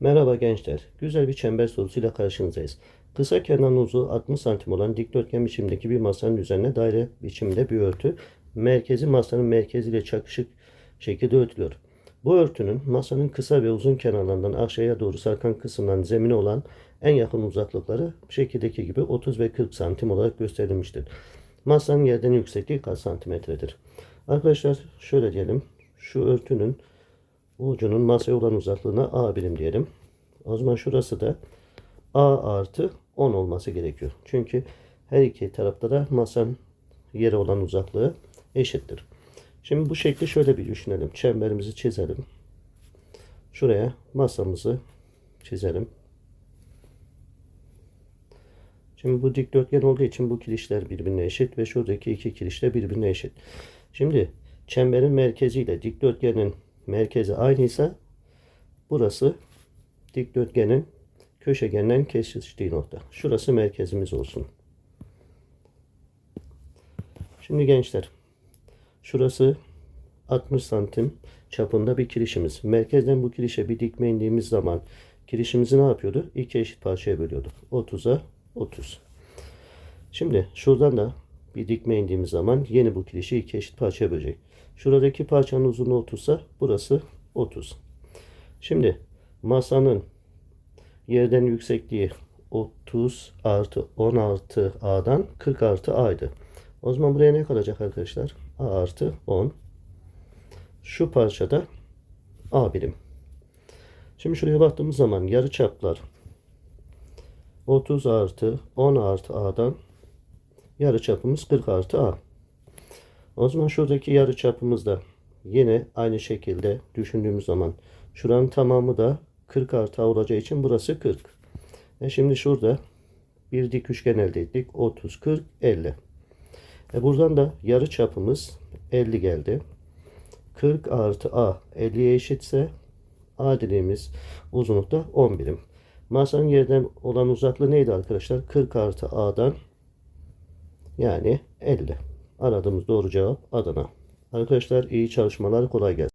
Merhaba gençler. Güzel bir çember sorusuyla karşınızdayız. Kısa kenar uzunluğu 60 santim olan dikdörtgen biçimdeki bir masanın üzerine daire biçimde bir örtü. Merkezi masanın merkeziyle çakışık şekilde örtülüyor. Bu örtünün masanın kısa ve uzun kenarlarından aşağıya doğru sarkan kısımdan zemine olan en yakın uzaklıkları şekildeki gibi 30 ve 40 santim olarak gösterilmiştir. Masanın yerden yüksekliği kaç santimetredir? Arkadaşlar şöyle diyelim. Şu örtünün ucunun masaya olan uzaklığına A birim diyelim. O zaman şurası da A artı 10 olması gerekiyor. Çünkü her iki tarafta da masanın yere olan uzaklığı eşittir. Şimdi bu şekli şöyle bir düşünelim. Çemberimizi çizelim. Şuraya masamızı çizelim. Şimdi bu dikdörtgen olduğu için bu kirişler birbirine eşit ve şuradaki iki kiriş de birbirine eşit. Şimdi çemberin merkeziyle dikdörtgenin merkezi aynıysa burası dikdörtgenin köşegenden kesiştiği nokta. Şurası merkezimiz olsun. Şimdi gençler şurası 60 santim çapında bir kirişimiz. Merkezden bu kirişe bir dikme indiğimiz zaman kirişimizi ne yapıyordu? İki eşit parçaya bölüyordu. 30'a 30. Şimdi şuradan da bir dikme indiğimiz zaman yeni bu kirişi iki eşit parçaya bölecek. Şuradaki parçanın uzunluğu 30 ise burası 30. Şimdi masanın yerden yüksekliği 30 artı 16 A'dan 40 artı A'ydı. O zaman buraya ne kalacak arkadaşlar? A artı 10. Şu parçada A birim. Şimdi şuraya baktığımız zaman yarı çaplar 30 artı 10 artı A'dan yarı çapımız 40 artı A. O zaman şuradaki yarı çapımız da yine aynı şekilde düşündüğümüz zaman şuranın tamamı da 40 artı A olacağı için burası 40. E şimdi şurada bir dik üçgen elde ettik. 30, 40, 50. E buradan da yarı çapımız 50 geldi. 40 artı A 50'ye eşitse A dilimimiz uzunlukta 10 birim. Masanın yerden olan uzaklığı neydi arkadaşlar? 40 artı A'dan yani 50. Aradığımız doğru cevap Adana. Arkadaşlar iyi çalışmalar kolay gelsin.